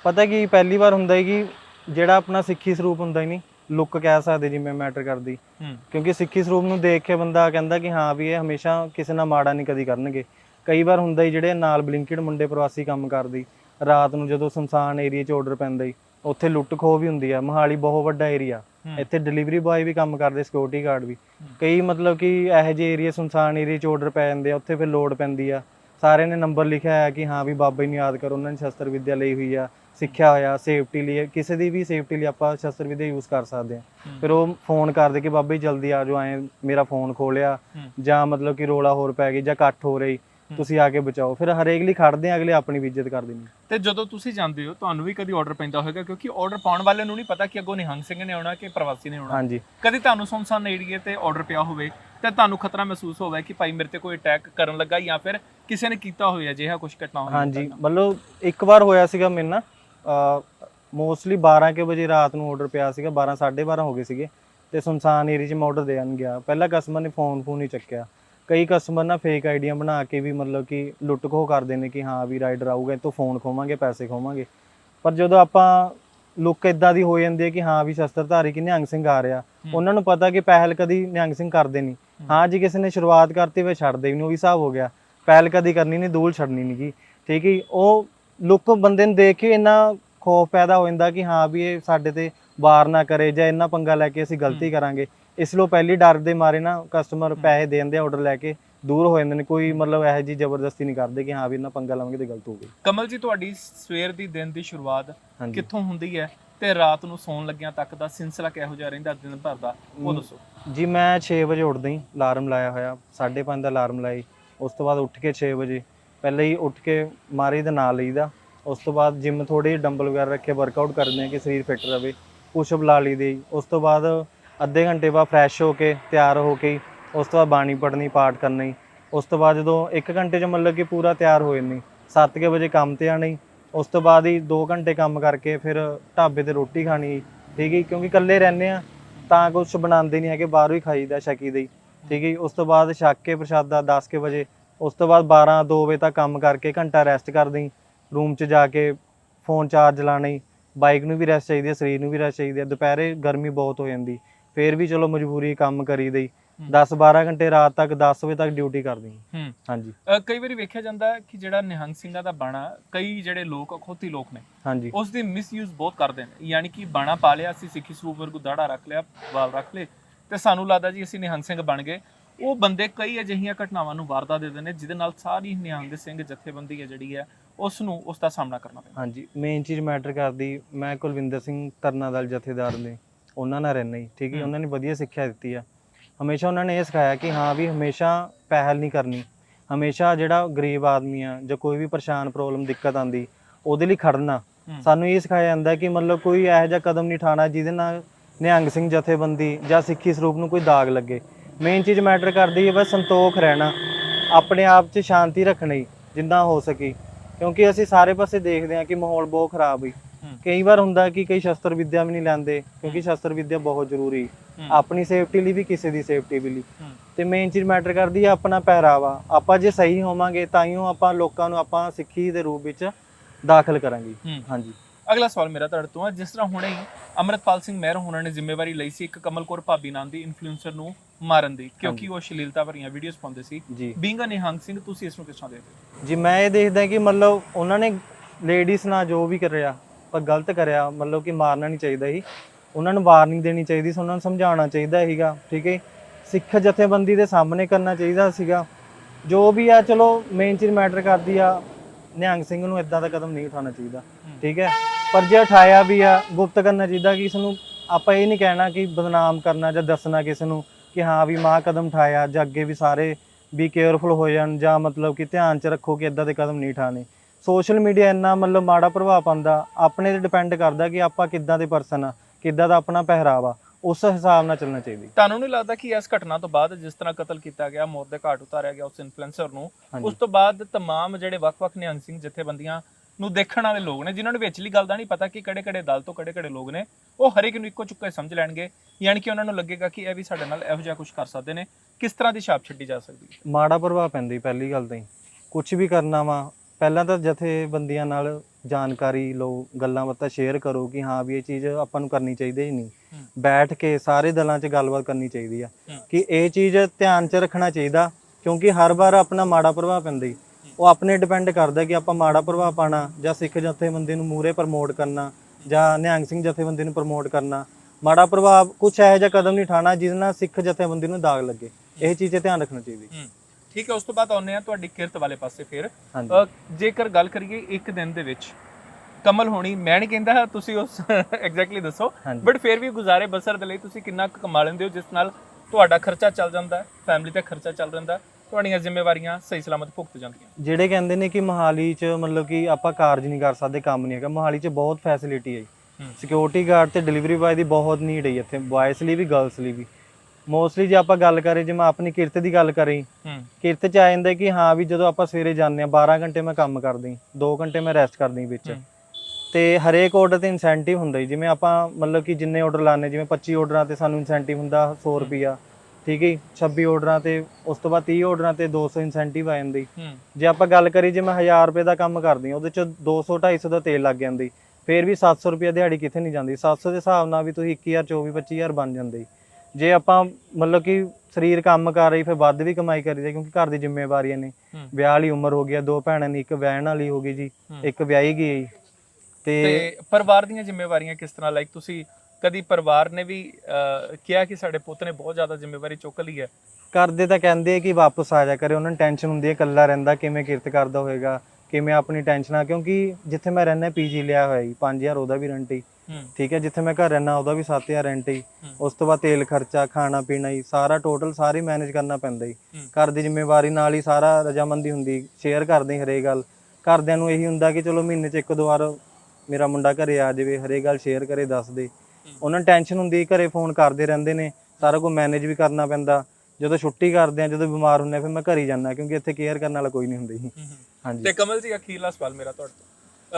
ਪਤਾ ਕੀ ਪਹਿਲੀ ਵਾਰ ਹੁੰਦਾ ਹੈ ਕਿ ਜਿਹੜਾ ਆਪਣਾ ਸਿੱਖੀ ਸਰੂਪ ਹੁੰਦਾ ਹੀ ਨਹੀਂ ਲੁੱਕ ਕਹਿ ਸਕਦੇ ਜਿਵੇਂ ਮੈਟਰ ਕਰਦੀ। ਹੂੰ। ਕਿਉਂਕਿ ਸਿੱਖੀ ਸਰੂਪ ਨੂੰ ਦੇਖ ਕੇ ਬੰਦਾ ਕਹਿੰਦਾ ਕਿ ਹਾਂ ਵੀ ਇਹ ਹਮੇਸ਼ਾ ਕਿਸੇ ਨਾਲ ਮਾੜਾ ਨਹੀਂ ਕਦੀ ਕਰਨਗੇ। ਕਈ ਵਾਰ ਹੁੰਦਾ ਹੀ ਜਿਹੜੇ ਨਾਲ ਬਲਿੰਕਡ ਮੁੰਡੇ ਪ੍ਰਵਾਸੀ ਕੰਮ ਕਰਦੀ ਰਾਤ ਨੂੰ ਜਦੋਂ ਸੁਨਸਾਨ ਏਰੀਆ 'ਚ ਆਰਡਰ ਪੈਂਦਾ ਹੀ ਉੱਥੇ ਲੁੱਟ ਖੋਹ ਵੀ ਹੁੰਦੀ ਆ ਮੋਹਾਲੀ ਬਹੁਤ ਵੱਡਾ ਏਰੀਆ। ਇੱਥੇ ਡਿਲੀਵਰੀ ਬॉय ਵੀ ਕੰਮ ਕਰਦੇ ਸਿਕਿਉਰਿਟੀ ਗਾਰਡ ਵੀ। ਕਈ ਮਤਲਬ ਕਿ ਇਹੋ ਜਿਹੇ ਏਰੀਆ ਸੁਨਸਾਨ ਏਰੀਆ 'ਚ ਆਰਡਰ ਪੈ ਜਾਂਦੇ ਆ ਉੱਥੇ ਫਿਰ ਲੋਡ ਪੈਂਦੀ ਆ। ਸਾਰਿਆਂ ਨੇ ਨੰਬਰ ਲਿਖਿਆ ਹੈ ਕਿ ਹਾਂ ਵੀ ਬਾਬਾ ਜੀ ਨੂੰ ਯਾਦ ਕਰੋ ਉਹਨਾਂ ਨੇ ਸ਼ਸਤਰ ਵਿੱਦਿਆ ਲਈ ਹੋਈ ਆ ਸਿੱਖਿਆ ਹੋਇਆ ਸੇਫਟੀ ਲਈ ਕਿਸੇ ਦੀ ਵੀ ਸੇਫਟੀ ਲਈ ਆਪਾਂ ਸ਼ਸਤਰ ਵਿੱਦਿਆ ਯੂਜ਼ ਕਰ ਸਕਦੇ ਹਾਂ। ਫਿਰ ਉਹ ਫੋਨ ਕਰਦੇ ਕਿ ਬਾਬਾ ਜੀ ਜਲਦੀ ਆ ਜਾਓ ਐ ਮੇਰਾ ਫੋਨ ਖੋਲਿਆ। ਜਾਂ ਮਤਲਬ ਕਿ ਰੋਲਾ ਹੋਰ ਪੈ ਗਈ ਜਾਂ ਇਕੱਠ ਹੋ ਰਹੀ। ਤੁਸੀਂ ਆ ਕੇ ਬਚਾਓ। ਫਿਰ ਹਰੇਕ ਲਈ ਖੜਦੇ ਆ ਅਗਲੇ ਆਪਣੀ ਵੀ ਇੱਜ਼ਤ ਕਰਦੇ ਨੇ ਤੇ ਜਦੋਂ ਤੁਸੀਂ ਜਾਂਦੇ ਹੋ ਤੁਹਾਨੂੰ ਵੀ ਕਦੀ ਆਰਡਰ ਪੈਂਦਾ ਹੋਵੇਗਾ ਕਿਉਂਕਿ ਆਰਡਰ ਪਾਉਣ ਵਾਲੇ ਨੂੰ ਨਹੀਂ ਪਤਾ ਕਿ ਅੱਗੋਂ ਨਿਹੰਗ ਸਿੰਘ ਨੇ ਆਉਣਾ ਕਿ ਪ੍ਰਵਾਸੀ ਨੇ ਆਉਣਾ। ਹਾਂਜੀ। ਕਦੀ ਤੁਹਾਨੂੰ ਸੁਨਸਾਨ ਏਰੀਏ ਤੇ ਆਰਡਰ ਪਿਆ ਹੋਵੇ ਤੇ ਤੁਹਾਨੂੰ ਖਤਰਾ ਮਹਿਸੂਸ ਹੋਵੇ ਕਿ ਭਾਈ ਮੇਰੇ ਤੇ ਕੋਈ ਅਟੈਕ ਕਰਨ ਲੱਗਾ ਜਾਂ ਫਿਰ ਕਿਸੇ ਨੇ ਕੀਤਾ ਹੋਵੇ ਅਜਿਹਾ ਕੁਝ ਘਟਨਾ ਹੋਈ ਹਾਂਜੀ। ਮਤਲਬ ਇੱਕ ਵਾਰ ਹੋਇਆ ਸੀਗਾ ਮੇਰੇ ਨਾਲ। ਮੋਸਟਲੀ 12 ਕੇ ਵਜੇ ਰਾਤ ਨੂੰ ਆਰਡਰ ਪਿਆ ਸੀਗਾ 12 12:30 ਹੋ ਗਏ ਸੀਗੇ। ਤੇ ਸੁਨਸਾਨ ਏਰੀਆ 'ਚ ਮੈਂ ਆਰਡਰ ਦੇਣ ਗਿਆ। ਪਹਿਲਾ ਕਸਟਮਰ ਨੇ ਫੋਨ ਫੋਨ ਨਹੀਂ ਚੱਕਿਆ। ਕਈ ਕਸਟਮਰ ਨਾ ਫੇਕ ਆਈਡੀਆਂ ਬਣਾ ਕੇ ਵੀ ਮਤਲਬ ਕਿ ਲੁੱਟ ਖੋਹ ਕਰਦੇ ਨੇ ਕਿ ਹਾਂ ਵੀ ਰਾਈਡਰ ਆਊਗਾ ਤੋਂ ਫੋਨ ਖੋਵਾਂਗੇ ਪੈਸੇ ਖੋਵਾਂਗੇ। ਪਰ ਜਦੋਂ ਆਪਾਂ ਲੁੱਕ ਇਦਾਂ ਦੀ ਹੋ ਜਾਂਦੀ ਹੈ ਕਿ ਹਾਂ ਵੀ ਸ਼ਸਤਰਧਾਰੀ ਕਿ ਨਿਹੰਗ ਸਿੰਘ ਆ ਰਿਹਾ ਉਹਨਾਂ ਨੂੰ ਪਤਾ ਕਿ ਪਹਿਲ ਕਦੀ ਨਿਹੰਗ ਸਿੰਘ ਕਰਦੇ ਨਹੀਂ। ਹਾਂ। ਜੀ ਕਿਸੇ ਨੇ ਸ਼ੁਰੂਆਤ ਕਰਤੀ ਵੇ ਛੱਡਦੇ ਵੀ ਉਹ ਵੀ ਹਿਸਾਬ ਹੋ ਗਿਆ। ਪਹਿਲ ਕਦੀ ਕਰਨੀ ਨਹੀਂ ਦੂਲ ਛੱਡਣੀ ਨਹੀਂ ਗੀ। ਠੀਕ ਹੈ? ਉਹ ਲੁੱਕ ਬੰਦੇ ਨੂੰ ਦੇਖ ਕੇ ਇੰਨਾ ਖੌਫ ਪੈਦਾ ਹੋ ਜਾਂਦਾ ਕਿ ਹਾਂ ਵੀ ਇਹ ਸਾਡੇ ਤੇ ਵਾਰ ਨਾ ਕਰੇ ਜਾਂ ਇੰਨਾ ਪੰਗਾ ਲੈ ਕੇ ਅਸੀਂ ਗਲਤੀ ਕਰਾਂਗੇ। ਇਸ ਲਈ ਪਹਿਲੀ ਡਰ ਦੇ ਮਾਰੇ ਨਾ ਕਸਟਮਰ ਪੈਸੇ ਦੇ ਆਰਡਰ ਲੈ ਕੇ ਦੂਰ ਹੋ ਜਾਂਦੇ ਨੇ ਕੋਈ ਮਤਲਬ ਇਹੋ ਜੀ ਜ਼ਬਰਦਸਤੀ ਨਹੀਂ ਕਰਦੇ ਕਿ ਹਾਂ ਵੀ ਇਹਨਾਂ ਪੰਗਾ ਲਾਵਾਂਗੇ ਤੇ ਗਲਤ ਹੋ ਗਈ ਕਮਲ ਜੀ ਤੁਹਾਡੀ ਸਵੇਰ ਦੀ ਦਿਨ ਦੀ ਸ਼ੁਰੂਆਤ ਹਾਂਜੀ। ਕਿੱਥੋਂ ਹੁੰਦੀ ਹੈ ਤੇ ਰਾਤ ਨੂੰ ਸੌਣ ਲੱਗਿਆਂ ਤੱਕ ਦਾ ਸਿਲਸਿਲਾ ਕਿਹੋ ਜਿਹਾ ਰਹਿੰਦਾ ਦਿਨ ਭਰ ਦਾ? ਉਹ ਦੱਸੋ। ਜੀ ਮੈਂ 6 ਵਜੇ ਉੱਠਦਾ ਹੀ ਅਲਾਰਮ ਲਾਇਆ ਹੋਇਆ 5:30 ਦਾ ਅਲਾਰਮ ਲਾਈ ਉਸ ਤੋਂ ਬਾਅਦ ਉੱਠ ਕੇ 6 ਵਜੇ ਪਹਿਲਾਂ ਹੀ ਉੱਠ ਕੇ ਮਾਰੀ ਦਾ ਨਾਂ ਲਈਦਾ ਉਸ ਤੋਂ ਬਾਅਦ ਜਿਮ ਥੋੜੀ ਡੰਬਲ ਵਗੈਰਾ ਰੱਖੇ ਵਰਕਆਊਟ ਕਰਦੇ ਆ ਕਿ ਸਰੀਰ ਫਿੱਟ ਰਵੇ ਪੁਸ਼ਅਪ ਲਾ ਲਈਦੇ ਜੀ। ਉਸ ਤੋਂ ਬਾਅਦ ਅੱਧੇ ਘੰਟੇ ਬਾਅਦ ਫਰੈਸ਼ ਹੋ ਕੇ ਤਿਆਰ ਹੋ ਕੇ ਉਸ ਤੋਂ ਬਾਅਦ ਬਾਣੀ ਪੜ੍ਹਨੀ ਪਾਠ ਕਰਨੀ ਉਸ ਤੋਂ ਬਾਅਦ ਜਦੋਂ 1 ਘੰਟੇ ਚ ਮਤਲਬ ਕਿ ਪੂਰਾ ਤਿਆਰ ਹੋ ਜਾਂਦੀ 7:00 ਵਜੇ ਕੰਮ ਤੇ ਆਣਾ ਉਸ ਤੋਂ ਬਾਅਦ ਹੀ 2 ਘੰਟੇ ਕੰਮ ਕਰਕੇ ਫਿਰ ਢਾਬੇ ਤੇ ਰੋਟੀ ਖਾਣੀ ਠੀਕ ਹੈ ਜੀ, ਕਿਉਂਕਿ ਇਕੱਲੇ ਰਹਿੰਦੇ ਆ ਤਾਂ ਕੁਝ ਬਣਾਉਂਦੇ ਨਹੀਂ ਹੈਗੇ ਬਾਹਰੋਂ ਹੀ ਖਾਈਦਾ ਛਕੀਦਾ ਹੀ ਠੀਕ ਹੈ ਜੀ। ਉਸ ਤੋਂ ਬਾਅਦ ਛੱਕ ਕੇ ਪ੍ਰਸ਼ਾਦਾ 10 ਕੇ ਵਜੇ ਉਸ ਤੋਂ ਬਾਅਦ 12 2 ਵਜੇ ਤੱਕ ਕੰਮ ਕਰਕੇ ਘੰਟਾ ਰੈਸਟ ਕਰਦੀ ਰੂਮ 'ਚ ਜਾ ਕੇ ਫੋਨ ਚਾਰਜ ਲਾਣਾ ਬਾਈਕ ਨੂੰ ਵੀ ਰੈਸਟ ਚਾਹੀਦੀ ਹੈ ਸਰੀਰ ਨੂੰ ਵੀ ਰੈਸਟ ਚਾਹੀਦੀ ਹੈ ਦੁਪਹਿਰੇ ਗਰਮੀ ਬਹੁਤ ਹੋ ਜਾਂਦੀ। ਫੇਰ ਵੀ ਚਲੋ ਮਜਬੂਰੀ ਕੰਮ ਕਰੀਦਾ ਹੀ। 10 12 ਘੰਟੇ ਰਾਤ ਤੱਕ 10 ਵਜੇ ਤੱਕ ਡਿਊਟੀ ਕਰਦੀ ਹੂੰ। ਹਾਂਜੀ। ਕਈ ਵਾਰੀ ਵੇਖਿਆ ਜਾਂਦਾ ਹੈ ਕਿ ਜਿਹੜਾ ਨਿਹੰਗ ਸਿੰਘਾਂ ਦਾ ਬਾਣਾ ਕਈ ਜਿਹੜੇ ਲੋਕ ਅਖੌਤੀ ਲੋਕ ਨੇ ਹਾਂਜੀ। ਉਸ ਦੀ ਮਿਸਯੂਜ਼ ਬਹੁਤ ਕਰਦੇ ਨੇ। ਯਾਨੀ ਕਿ ਬਾਣਾ ਪਾ ਲਿਆ ਅਸੀਂ ਸਿੱਖੀ ਸਰੂਪ ਵਰਗੂ ਦਾੜਾ ਰੱਖ ਲਿਆ ਵਾਲ ਰੱਖ ਲਏ ਤੇ ਸਾਨੂੰ ਲੱਗਦਾ ਜੀ ਅਸੀਂ ਨਿਹੰਗ ਸਿੰਘ ਬਣ ਗਏ। ਉਹ ਬੰਦੇ ਕਈ ਅਜਿਹੀਆਂ ਘਟਨਾਵਾਂ ਨੂੰ ਵਾਰਦਾ ਦੇ ਦਿੰਦੇ ਨੇ ਜਿਹਦੇ ਨਾਲ ਸਾਰੀ ਨਿਹੰਗ ਸਿੰਘ ਜਥੇਬੰਦੀ ਹੈ ਜਿਹੜੀ ਹੈ ਉਸ ਨੂੰ ਉਸ ਦਾ ਸਾਹਮਣਾ ਕਰਨਾ ਪੈਂਦਾ। ਹਾਂਜੀ। ਮੇਨ ਚੀਜ਼ ਮੈਟਰ ਕਰਦੀ ਮੈਂ ਕੁਲਵਿੰਦਰ ਸਿੰਘ ਤਰਨਾ ਦਲ ਜਥੇਦਾਰ ਨੇ ਉਹਨਾਂ ਨਾਲ ਰਹਿਣਾ ਹੀ ਠੀਕ ਹੈ। ਉਹਨਾਂ ਨੇ ਵਧੀਆ ਸਿੱਖਿਆ ਦਿੱਤੀ ਆ। ਹਮੇਸ਼ਾ ਉਹਨਾਂ ਨੇ ਇਹ ਸਿਖਾਇਆ ਕਿ ਹਾਂ ਵੀ ਹਮੇਸ਼ਾ ਪਹਿਲ ਨਹੀਂ ਕਰਨੀ। ਹਮੇਸ਼ਾ ਜਿਹੜਾ ਗਰੀਬ ਆਦਮੀ ਆ ਜਾਂ ਕੋਈ ਵੀ ਪਰੇਸ਼ਾਨ ਪ੍ਰੋਬਲਮ ਦਿੱਕਤ ਆਂਦੀ ਉਹਦੇ ਲਈ ਖੜਨਾ। ਸਾਨੂੰ ਇਹ ਸਿਖਾਇਆ ਜਾਂਦਾ ਕਿ ਮਤਲਬ ਕੋਈ ਇਹੋ ਜਿਹਾ ਕਦਮ ਨਹੀਂ ਠਾਣਾ ਜਿਹਦੇ ਨਾਲ ਨਿਹੰਗ ਸਿੰਘ ਜਥੇਬੰਦੀ ਜਾਂ ਸਿੱਖੀ ਸਰੂਪ ਨੂੰ ਕੋਈ ਦਾਗ ਲੱਗੇ। ਮੇਨ ਚੀਜ਼ ਮੈਟਰ ਕਰਦੀ ਹੈ ਬਸ ਸੰਤੋਖ ਰਹਿਣਾ। ਆਪਣੇ ਆਪ 'ਚ ਸ਼ਾਂਤੀ ਰੱਖਣੀ ਜਿੰਨਾ ਹੋ ਸਕੇ। ਕਿਉਂਕਿ ਅਸੀਂ ਸਾਰੇ ਪਾਸੇ ਦੇਖਦੇ ਹਾਂ ਕਿ ਮਾਹੌਲ ਬਹੁਤ ਖਰਾਬ ਹੂੰ। ਕਈ ਵਾਰ ਹੁੰਦਾ ਕਿ ਕਈ ਸ਼ਸਤਰ ਵਿੱਦਿਆ ਵੀ ਨਹੀਂ ਲੈਂਦੇ ਕਿਉਂਕਿ ਸ਼ਸਤਰ ਵਿੱਦਿਆ ਬਹੁਤ ਜ਼ਰੂਰੀ। ਆਪਣੀ ਸੇਫਟੀ ਲਈ ਵੀ ਕਿਸੇ ਦੀ ਸੇਫਟੀ ਵੀ ਲਈ। ਤੇ ਮੇਨ ਚੀਜ਼ ਮੈਟਰ ਕਰਦੀ ਹੈ ਆਪਣਾ ਪਹਿਰਾਵਾ। ਆਪਾਂ ਜੇ ਸਹੀ ਹੋਵਾਂਗੇ ਤਾਂ ਹੀ ਆਪਾਂ ਲੋਕਾਂ ਨੂੰ ਆਪਾਂ ਸਿੱਖੀ ਦੇ ਰੂਪ ਵਿੱਚ ਦਾਖਲ ਕਰਾਂਗੇ। ਹਾਂਜੀ। ਅਗਲਾ ਸਵਾਲ ਮੇਰਾ ਤੁਹਾਡੇ ਤੋਂ ਹੈ ਜਿਸ ਤਰ੍ਹਾਂ ਹੁਣੇ ਹੀ ਅਮਰਤਪਾਲ ਸਿੰਘ ਮਹਿਰ ਹੋਣਾ ਨੇ ਜ਼ਿੰਮੇਵਾਰੀ ਲਈ ਸੀ ਇੱਕ ਕਮਲਕੌਰ ਭਾਬੀ ਨਾਮ ਦੀ ਇਨਫਲੂਐਂਸਰ ਨੂੰ ਮਾਰਨ ਦੀ ਕਿਉਂਕਿ ਉਹ ਸ਼ਲੀਲਤਾ ਭਰੀਆਂ ਵੀਡੀਓਜ਼ ਪਾਉਂਦੇ ਸੀ। ਬੀਂਗ ਅ ਨਿਹੰਗ ਸਿੰਘ ਤੁਸੀਂ ਇਸ ਨੂੰ ਕਿਸ ਤਰ੍ਹਾਂ ਦੇਖਦੇ ਜੀ ਮੈਂ ਇਹ ਦੇਖਦਾ ਕਿ ਮਤਲਬ ਉਹਨਾਂ ਨੇ ਲੇਡੀਜ਼ ਨਾਲ ਜੋ ਵੀ ਕਰਿਆ ਪਰ ਗਲਤ ਕਰਿਆ ਮਤਲਬ ਕਿ ਮਾਰਨਾ ਨਹੀਂ ਚਾਹੀਦਾ ਸੀ। ਉਹਨਾਂ ਨੂੰ ਵਾਰਨਿੰਗ ਦੇਣੀ ਚਾਹੀਦੀ ਸੀ ਉਹਨਾਂ ਨੂੰ ਸਮਝਾਉਣਾ ਚਾਹੀਦਾ ਸੀਗਾ ਠੀਕ ਹੈ ਸਿੱਖ ਜਥੇਬੰਦੀ ਦੇ ਸਾਹਮਣੇ ਕਰਨਾ ਚਾਹੀਦਾ ਸੀਗਾ। ਜੋ ਵੀ ਆ ਚਲੋ ਮੇਨ ਚੀਜ਼ ਮੈਟਰ ਕਰਦੀ ਆ ਨਿਹੰਗ ਸਿੰਘ ਨੂੰ ਇਦਾਂ ਦਾ ਕਦਮ ਨਹੀਂ ਉਠਾਉਣਾ ਚਾਹੀਦਾ ਠੀਕ ਹੈ। ਪਰ ਜੇ ਉਠਾਇਆ ਵੀ ਆ ਗੁਪਤ ਕਰਨਾ ਚਾਹੀਦਾ ਕਿ ਇਸ ਨੂੰ ਆਪਾਂ ਇਹ ਨਹੀਂ ਕਹਿਣਾ ਕਿ ਬਦਨਾਮ ਕਰਨਾ ਜਾਂ ਦੱਸਣਾ ਕਿਸੇ ਨੂੰ ਕਿ ਹਾਂ ਵੀ ਮਾਂ ਕਦਮ ਉਠਾਇਆ ਜਾਂ ਅੱਗੇ ਵੀ ਸਾਰੇ ਵੀ ਕੇਅਰਫੁਲ ਹੋ ਜਾਣ ਜਾਂ ਮਤਲਬ ਕਿ ਧਿਆਨ 'ਚ ਰੱਖੋ ਕਿ ਇਦਾਂ ਦੇ ਕਦਮ ਨਹੀਂ ਉਠਾਣੇ ਸੋਸ਼ਲ ਮੀਡੀਆ ਇੰਨਾ ਮਤਲਬ ਮਾੜਾ ਪ੍ਰਭਾਵ ਪਾਉਂਦਾ ਆਪਣੇ ਤੇ ਡਿਪੈਂਡ ਕਰਦਾ ਕਿ ਆਪਾਂ ਕਿੱਦਾਂ ਦੇ ਪਰਸਨ ਆ ਕਿੱਦਾਂ ਦਾ ਆਪਣਾ ਪਹਿਰਾਵਾ ਉਸ ਹਿਸਾਬ ਨਾਲ ਚੱਲਣਾ ਚਾਹੀਦਾ। ਤੁਹਾਨੂੰ ਨਹੀਂ ਲੱਗਦਾ ਕਿ ਇਸ ਘਟਨਾ ਤੋਂ ਬਾਅਦ ਜਿਸ ਤਰ੍ਹਾਂ ਕਤਲ ਕੀਤਾ ਗਿਆ ਮੌਤ ਦੇ ਘਾਟ ਉਤਾਰਿਆ ਗਿਆ ਉਸ ਇਨਫਲੂਐਂਸਰ ਨੂੰ ਉਸ ਤੋਂ ਬਾਅਦ ਤਮਾਮ ਜਿਹੜੇ ਵੱਖ-ਵੱਖ ਨਿਹੰਗ ਸਿੰਘ ਜਥੇਬੰਦੀਆਂ ਨੂੰ ਦੇਖਣ ਵਾਲੇ ਲੋਕ ਨੇ ਜਿਨ੍ਹਾਂ ਨੂੰ ਵਿਚਲੀ ਗੱਲ ਦਾ ਨਹੀਂ ਪਤਾ ਕਿ ਕਿਹੜੇ-ਕਿਹੜੇ ਦਲ ਤੋਂ ਕਿਹੜੇ-ਕਿਹੜੇ ਲੋਕ ਨੇ ਉਹ ਹਰ ਇੱਕ ਨੂੰ ਇੱਕੋ ਚੁੱਕੇ ਸਮਝ ਲੈਣਗੇ ਯਾਨੀ ਕਿ ਉਹਨਾਂ ਨੂੰ ਲੱਗੇਗਾ ਕਿ ਇਹ ਵੀ ਸਾਡੇ ਨਾਲ ਇਹੋ ਜਿਹਾ ਕੁਝ ਕਰ ਸਕਦੇ ਨੇ ਕਿਸ ਤਰ੍ਹਾਂ ਦੀ ਛਾਪ ਛੱਡੀ ਜਾ ਸਕਦੀ ਹੈ? ਮਾੜਾ ਪ੍ਰਭਾਵ ਪੈਂਦਾ ਪਹਿਲੀ ਗੱਲ ਤਾਂ ਹੀ ਕੁਝ ਵੀ ਕਰਨਾ ਵਾ ਪਹਿਲਾਂ ਤਾਂ ਜਥੇਬੰਦੀਆਂ ਨਾਲ ਜਾਣਕਾਰੀ ਲਓ ਗੱਲਾਂ ਬਾਤਾਂ ਸ਼ੇਅਰ ਕਰੋ ਕਿ ਹਾਂ ਵੀ ਇਹ ਚੀਜ਼ ਆਪਾਂ ਨੂੰ ਕਰਨੀ ਚਾਹੀਦੀ ਹੀ ਨਹੀਂ। ਬੈਠ ਕੇ ਸਾਰੇ ਦਲਾਂ 'ਚ ਗੱਲਬਾਤ ਕਰਨੀ ਚਾਹੀਦੀ ਆ। ਕਿ ਇਹ ਚੀਜ਼ ਧਿਆਨ 'ਚ ਰੱਖਣਾ ਚਾਹੀਦਾ ਕਿਉਂਕਿ ਹਰ ਵਾਰ ਆਪਣਾ ਮਾੜਾ ਪ੍ਰਭਾਵ ਪੈਂਦਾ ਹੀ। ਉਹ ਆਪਣੇ ਡਿਪੈਂਡ ਕਰਦਾ ਕਿ ਆਪਾਂ ਮਾੜਾ ਪ੍ਰਭਾਵ ਪਾਣਾ ਜਾਂ ਸਿੱਖ ਜਥੇਬੰਦੀ ਨੂੰ ਮੂਰੇ ਪ੍ਰਮੋਟ ਕਰਨਾ ਜਾਂ ਨਿਹੰਗ ਸਿੰਘ ਜਥੇਬੰਦੀ ਨੂੰ ਪ੍ਰਮੋਟ ਕਰਨਾ। ਮਾੜਾ ਪ੍ਰਭਾਵ ਕੁਝ ਇਹੋ ਜਿਹਾ ਕਦਮ ਨਹੀਂ ਠਾਣਾ ਜਿਹਦੇ ਨਾਲ ਸਿੱਖ ਜਥੇਬੰਦੀ ਨੂੰ ਦਾਗ ਲੱਗੇ। ਇਹ ਚੀਜ਼ ਤੇ ਧਿਆਨ ਰੱਖਣਾ ਚਾਹੀਦਾ। ਠੀਕ ਹੈ ਉਸ ਤੋਂ ਬਾਅਦ ਆਉਂਦੇ ਆ ਤੁਹਾਡੀ ਕਿਰਤ ਵਾਲੇ ਪਾਸੇ ਫਿਰ। ਹਾਂਜੀ। ਅ, ਜੇਕਰ ਗੱਲ ਕਰੀਏ ਇੱਕ ਦਿਨ ਦੇ ਵਿੱਚ ਕਮਲ ਹੋਣੀ ਮੈਂ ਨਹੀਂ ਕਹਿੰਦਾ ਤੁਸੀਂ ਉਸ ਐਗਜ਼ੈਕਟਲੀ ਦੱਸੋ। ਹਾਂਜੀ। ਬਟ ਫਿਰ ਵੀ ਗੁਜ਼ਾਰੇ ਬਸਰ ਦੇ ਲਈ ਤੁਸੀਂ ਕਿੰਨਾ ਕੁ ਕਮਾ ਲੈਂਦੇ ਹੋ ਜਿਸ ਨਾਲ ਤੁਹਾਡਾ ਖਰਚਾ ਚੱਲ ਜਾਂਦਾ ਹੈ ਫੈਮਿਲੀ ਤੇ ਖਰਚਾ ਚੱਲ ਜਾਂਦਾ ਹੈ, ਤੁਹਾਡੀਆਂ ਜ਼ਿੰਮੇਵਾਰੀਆਂ ਸਹੀ ਸਲਾਮਤ ਭੁਗਤ ਜਾਂਦੀਆਂ। ਜਿਹੜੇ ਕਹਿੰਦੇ ਨੇ ਕਿ ਮੋਹਾਲੀ 'ਚ ਮਤਲਬ ਕਿ ਆਪਾਂ ਕਾਰਜ ਨਹੀਂ ਕਰ ਸਕਦੇ ਕੰਮ ਨਹੀਂ ਹੈਗਾ ਮੋਹਾਲੀ 'ਚ ਬਹੁਤ ਫੈਸਿਲਿਟੀ ਹੈ ਹੂੰ। ਸਿਕਿਉਰਿਟੀ ਗਾਰਡ ਤੇ ਡਿਲੀਵਰੀ ਬਾਏ ਦੀ ਬਹੁਤ ਨੀਡ ਹੈ ਜੀ ਇੱਥੇ ਬॉयਜ਼ ਲਈ ਵੀ ਗਰਲਸ ਲਈ ਵੀ। ਮੋਸਟਲੀ ਜੇ ਆਪਾਂ ਗੱਲ ਕਰੇ ਜੇ ਮੈਂ ਆਪਣੀ ਕਿਰਤ ਦੀ ਗੱਲ ਕਰੀ ਹੂੰ। ਕਿਰਤ 'ਚ ਆ ਜਾਂਦਾ ਕਿ ਹਾਂ ਵੀ ਜਦੋਂ ਆਪਾਂ ਸਵੇਰੇ ਜਾਂਦੇ ਆ 12 ਘੰਟੇ ਮੈਂ ਕੰਮ ਕਰਦੀ 2 ਘੰਟੇ ਮੈਂ ਰੈਸਟ ਕਰਦੀ ਵਿੱਚ। ਤੇ ਹਰੇਕ ਆਰਡਰ ਤੇ ਇਨਸੈਂਟਿਵ ਹੁੰਦਾ ਜੀ ਜਿਵੇਂ ਆਪਾਂ ਮਤਲਬ ਕਿ ਜਿੰਨੇ ਆਰਡਰ ਲਾਣੇ ਜਿਵੇਂ 25 ਆਰਡਰਾਂ ਤੇ ਸਾਨੂੰ ਇਨਸੈਂਟਿਵ ਹੁੰਦਾ 100 ਰੁਪਿਆ ਠੀਕ ਹੈ ਜੀ। 26 ਆਰਡਰਾਂ ਤੇ ਉਸ ਤੋਂ ਬਾਅਦ 30 ਆਰਡਰਾਂ ਤੇ 200 ਇਨਸੈਂਟਿਵ ਆ ਜਾਂਦੀ। ਜੇ ਆਪਾਂ ਗੱਲ ਕਰੀ ਜੇ ਮੈਂ 1000 ਰੁਪਏ ਦਾ ਕੰਮ ਕਰਦੀ ਉਹਦੇ ਚ 200 250 ਦਾ ਤੇਲ ਲੱਗ ਜਾਂਦੀ। ਫੇਰ ਵੀ 700 ਰੁਪਏ ਦਿਹਾੜੀ ਕਿੱਥੇ ਨਹੀਂ ਜਾਂਦੀ? 700 ਦੇ ਹਿਸਾਬ ਨਾਲ ਵੀ ਤੁਸੀਂ 21000 24 25000 ਬਣ ਜਾਂਦੇ। ਜੇ ਆਪਾਂ ਮਤਲਬ ਕਿ ਸਰੀਰ ਕੰਮ ਕਰ ਰਹੀ ਫਿਰ ਵੱਧ ਵੀ ਕਮਾਈ ਕਰੀਦੀ ਕਿਉਂਕਿ ਘਰ ਦੀ ਜ਼ਿੰਮੇਵਾਰੀਆਂ ਨੇ। ਵਿਆਹ ਵਾਲੀ ਉਮਰ ਹੋ ਗਿਆ ਦੋ ਭੈਣਾਂ ਨੇ ਇੱਕ ਵਿਆਹਣ ਵਾਲੀ ਹੋ ਗਈ ਜੀ। ਇੱਕ ਵਿਆਹੀ ਗਈ ਹੈ ਜੀ। ਤੇ ਤੇ ਪਰਿਵਾਰ ਦੀਆਂ ਜ਼ਿੰਮੇਵਾਰੀਆਂ ਕਿਸ ਤਰ੍ਹਾਂ ਲਾਈਕ ਤੁਸੀਂ ਕਦੀ ਪਰਿਵਾਰ ਨੇ ਵੀ ਕਿਹਾ ਕਿ ਸਾਡੇ ਪੁੱਤ ਨੇ ਬਹੁਤ ਜ਼ਿਆਦਾ ਜ਼ਿੰਮੇਵਾਰੀ ਚੁੱਕ ਲਈ ਹੈ ਕਰਦੇ ਤਾਂ ਕਹਿੰਦੇ ਆ ਕਿ ਵਾਪਸ ਆ ਜਾ ਕਰੇ ਉਹਨਾਂ ਨੂੰ ਟੈਨਸ਼ਨ ਹੁੰਦੀ ਹੈ ਇਕੱਲਾ ਰਹਿੰਦਾ ਕਿਵੇਂ ਕਿਰਤ ਕਰਦਾ ਹੋਏਗਾ ਕਿਵੇਂ ਆਪਣੀ ਟੈਨਸ਼ਨਾਂ ਕਿਉਂਕਿ ਜਿੱਥੇ ਮੈਂ ਰਹਿੰਦਾ ਪੀਜੀ ਲਿਆ ਹੋਇਆ ਜੀ 5000 ਉਹਦਾ ਵੀ ਰੈਂਟ ਹੂੰ ਠੀਕ ਹੈ ਜਿੱਥੇ ਮੈਂ ਘਰ ਰਹਿਣਾ ਉਹਦਾ ਵੀ 7000 ਰੈਂਟ ਹੀ। ਉਸ ਤੋਂ ਬਾਅਦ ਤੇਲ ਖਰਚਾ ਖਾਣਾ ਪੀਣਾ ਹੀ ਸਾਰਾ ਟੋਟਲ ਸਾਰੀ ਮੈਨੇਜ ਕਰਨਾ ਪੈਂਦਾ ਹੀ। ਘਰ ਦੀ ਜ਼ਿੰਮੇਵਾਰੀ ਨਾਲ ਹੀ ਸਾਰਾ ਰਜਾਮੰਦੀ ਹੁੰਦੀ ਸ਼ੇਅਰ ਕਰਦੇ ਹਰੇਕ ਗੱਲ। ਘਰਦਿਆਂ ਨੂੰ ਇਹੀ ਹੁੰਦਾ ਕਿ ਚਲੋ ਮਹੀਨੇ 'ਚ ਇੱਕ ਦੋ ਵਾਰ ਮੇਰਾ ਮੁੰਡਾ ਘਰੇ ਆ ਜਾਵੇ ਹਰੇਕ ਗੱਲ ਸ਼ੇਅਰ ਕਰੇ ਦੱਸ ਦੇ। ਉਹਨਾਂ ਨੂੰ ਟੈਨਸ਼ਨ ਹੁੰਦੀ ਘਰੇ ਫੋਨ ਕਰਦੇ ਰਹਿੰਦੇ ਨੇ ਸਾਰਾ ਕੁਝ ਮੈਨੇਜ ਵੀ ਕਰਨਾ ਪੈਂਦਾ। ਜਦੋਂ ਛੁੱਟੀ ਕਰਦੇ ਆ ਜਦੋਂ ਬਿਮਾਰ ਆ ਫਿਰ ਮੈਂ ਘਰ ਹੀ ਜਾਂਦਾ ਕਿਉਂਕਿ ਇੱਥੇ ਕੇਅਰ ਕਰਨ ਵਾਲਾ ਕੋਈ ਨਹੀਂ ਹੁੰਦਾ ਜੀ। ਹਾਂਜੀ। ਤੇ ਕਮਲ ਜੀ ਅਖੀਰਲਾ ਸਵਾਲ ਮੇਰਾ ਤੁਹਾਡੇ ਤੋਂ?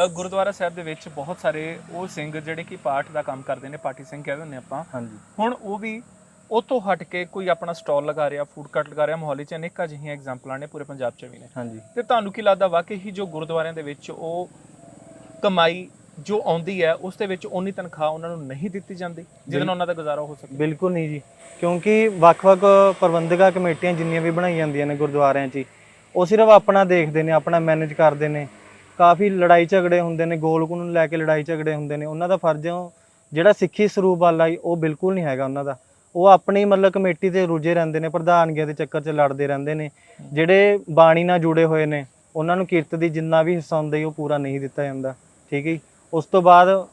ਗੁਰਦੁਆਰਾ ਸਾਹਿਬ ਦੇ ਵਿੱਚ ਬਹੁਤ ਸਾਰੇ ਉਹ ਸਿੰਘ ਜਿਹੜੇ ਕਿ ਪਾਠ ਦਾ ਕੰਮ ਕਰਦੇ ਨੇ ਪਾਠੀ ਸਿੰਘ ਕਹਿੰਦੇ ਹੁੰਦੇ ਆਪਾਂ। ਹਾਂਜੀ। ਹੁਣ ਉਹ ਵੀ ਉਹ ਤੋਂ ਹਟ ਕੇ ਕੋਈ ਆਪਣਾ ਸਟਾਲ ਲਗਾ ਰਿਹਾ ਫੂਡ ਕੱਟ ਲਗਾ ਰਿਹਾ ਮੋਹਾਲੀ ਚ ਅਨੇਕਾਂ ਅਜਿਹੀਆਂ ਐਗਜ਼ਾਮਪਲਾਂ ਨੇ ਪੂਰੇ ਪੰਜਾਬ ਚ ਵੀ ਨੇ। ਹਾਂਜੀ। ਤੇ ਤੁਹਾਨੂੰ ਕੀ ਲੱਗਦਾ ਵਾਕਈ ਹੀ ਜੋ ਗੁਰਦੁਆਰਿਆਂ ਦੇ ਵਿੱਚ ਉਹ ਕਮਾਈ ਜੋ ਆਉਂਦੀ ਹੈ ਉਸ ਦੇ ਵਿੱਚ ਓਨੀ ਤਨਖਾਹ ਉਹਨਾਂ ਨੂੰ ਨਹੀਂ ਦਿੱਤੀ ਜਾਂਦੀ ਜਿਹਦੇ ਨਾਲ ਉਹਨਾਂ ਦਾ ਗੁਜ਼ਾਰਾ ਹੋ ਸਕੇ? ਬਿਲਕੁਲ ਨਹੀਂ ਜੀ। ਕਿਉਂਕਿ ਵੱਖ-ਵੱਖ ਪ੍ਰਬੰਧਕਾਂ ਕਮੇਟੀਆਂ ਜਿੰਨੀਆਂ ਵੀ ਬਣਾਈਆਂ ਜਾਂਦੀਆਂ ਨੇ ਗੁਰਦੁਆਰਿਆਂ 'ਚ ਉਹ ਸਿਰਫ ਆਪਣਾ ਦੇਖਦੇ ਨੇ ਆਪਣਾ ਮੈਨੇਜ ਕਰਦੇ ਨੇ। ਕਾਫੀ ਲੜਾਈ ਝਗੜੇ ਹੁੰਦੇ ਨੇ ਗੋਲਕ ਨੂੰ ਲੈ ਕੇ ਲੜਾਈ ਝਗੜੇ ਹੁੰਦੇ ਨੇ, ਉਹਨਾਂ ਦਾ ਫਰਜ਼ ਉਹ- ਜਿਹੜਾ ਸਿੱਖੀ ਸਰੂਪ ਵਾਲਾ ਹੀ, ਉਹ ਬਿਲਕੁਲ ਨਹੀਂ ਹੈਗਾ ਉਹਨਾਂ ਦਾ। ਉਹ ਆਪਣੀ ਮਤਲਬ ਕਮੇਟੀ ਤੇ ਰੁੱਝੇ ਰਹਿੰਦੇ ਨੇ, ਪ੍ਰਧਾਨਗੀਆਂ ਦੇ ਚੱਕਰ 'ਚ ਲੜਦੇ ਰਹਿੰਦੇ ਨੇ। ਜਿਹੜੇ ਬਾਣੀ ਨਾਲ ਜੁੜੇ ਹੋਏ ਨੇ, ਉਹਨਾਂ ਨੂੰ ਕਿਰਤ ਦੀ ਜਿੰਨਾ ਵੀ ਹਿੱਸਾ ਹੁੰਦਾ, ਉਹ ਪੂਰਾ ਨਹੀਂ ਦਿੱਤਾ ਜਾਂਦਾ। ਠੀਕ ਹੈ ਜੀ। ਉਸ ਤੋਂ ਬਾਅਦ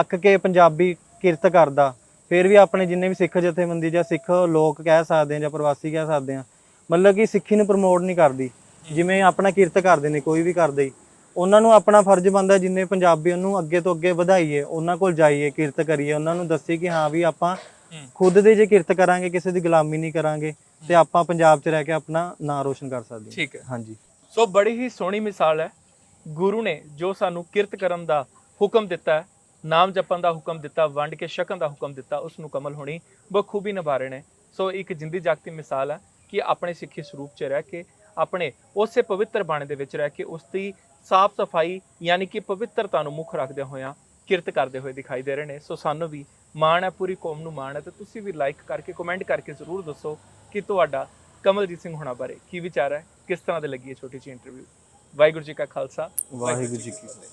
ਅੱਕ ਕੇ ਪੰਜਾਬੀ ਕਿਰਤ ਕਰਦਾ, ਫਿਰ ਵੀ ਆਪਣੇ ਜਿੰਨੇ ਵੀ ਸਿੱਖ ਜਥੇਬੰਦੀ ਜਾਂ ਸਿੱਖ ਲੋਕ ਕਹਿ ਸਕਦੇ ਆ ਜਾਂ ਪ੍ਰਵਾਸੀ ਕਹਿ ਸਕਦੇ ਆ, ਮਤਲਬ ਕਿ ਸਿੱਖੀ ਨੂੰ ਪ੍ਰਮੋਟ ਨਹੀਂ ਕਰਦੀ। ਜਿਵੇਂ ਆਪਣਾ ਕਿਰਤ ਕਰਦੇ ਨੇ, ਕੋਈ ਵੀ ਕਰਦੇ। ਹੀ ਉਹਨਾਂ ਨੂੰ ਆਪਣਾ ਫਰਜ਼ ਬਣਦਾ ਜਿੰਨੇ ਪੰਜਾਬੀ ਉਹਨੂੰ ਅੱਗੇ ਤੋਂ ਅੱਗੇ ਵਧਾਈਏ ਉਹਨਾਂ ਕੋਲ ਜਾਈਏ ਕਿਰਤ ਕਰੀਏ ਉਹਨਾਂ ਨੂੰ ਦੱਸੀਏ ਕਿ ਹਾਂ ਵੀ ਆਪਾਂ ਖੁਦ ਦੇ ਜੇ ਕਿਰਤ ਕਰਾਂਗੇ ਕਿਸੇ ਦੀ ਗੁਲਾਮੀ ਨਹੀਂ ਕਰਾਂਗੇ ਤੇ ਆਪਾਂ ਪੰਜਾਬ 'ਚ ਰਹਿ ਕੇ ਆਪਣਾ ਨਾਂ ਰੋਸ਼ਨ ਕਰ ਸਕਦੇ ਹਾਂ। ਠੀਕ ਹੈ। ਹਾਂਜੀ। ਸੋ ਬੜੀ ਹੀ ਸੋਹਣੀ ਮਿਸਾਲ ਹੈ। ਗੁਰੂ ਨੇ ਜੋ ਸਾਨੂੰ ਕਿਰਤ ਕਰਨ ਦਾ ਹੁਕਮ ਦਿੱਤਾ ਹੈ ਨਾਮ ਜਪਣ ਦਾ ਹੁਕਮ ਦਿੱਤਾ ਵੰਡ ਕੇ ਛਕਣ ਦਾ ਹੁਕਮ ਦਿੱਤਾ ਉਸ ਨੂੰ ਕਮਲ ਹੋਣੀ ਬਖੂਬੀ ਨਿਭਾ ਰਹੇ ਨੇ। ਸੋ ਇੱਕ ਜਿੰਦੀ ਜਾਗਤੀ ਮਿਸਾਲ ਹੈ ਕਿ ਆਪਣੇ ਸਿੱਖੀ ਸਰੂਪ 'ਚ ਰਹਿ ਕੇ ਆਪਣੇ ਉਸੇ ਪਵਿੱਤਰ ਬਾਣੇ ਦੇ ਵਿੱਚ ਰਹਿ ਕੇ ਉਸ ਦੀ ਸਾਫ਼ ਸਫ਼ਾਈ ਯਾਨੀ ਕਿ ਪਵਿੱਤਰਤਾ ਨੂੰ ਮੁੱਖ ਰੱਖਦੇ ਹੋਇਆਂ ਕਿਰਤ ਕਰਦੇ ਹੋਏ ਦਿਖਾਈ ਦੇ ਰਹੇ ਨੇ। ਸੋ ਸਾਨੂੰ ਵੀ ਮਾਣ ਹੈ, ਪੂਰੀ ਕੌਮ ਨੂੰ ਮਾਣ ਹੈ ਤੇ ਤੁਸੀਂ ਵੀ ਲਾਈਕ ਕਰਕੇ ਕਮੈਂਟ ਕਰਕੇ ਜ਼ਰੂਰ ਦੱਸੋ ਕਿ ਤੁਹਾਡਾ ਕਮਲਜੀਤ ਸਿੰਘ ਹੋਣਾ ਬਾਰੇ ਕੀ ਵਿਚਾਰ ਹੈ, ਕਿਸ ਤਰ੍ਹਾਂ ਦੇ ਲੱਗੀ ਇਹ ਛੋਟੀ ਜਿਹੀ ਇੰਟਰਵਿਊ ਵਾਹਿਗੁਰੂ ਜੀ ਕਾ ਖਾਲਸਾ। ਵਾਹਿਗੁਰੂ ਜੀ ਕੀ ਫਤਿਹ।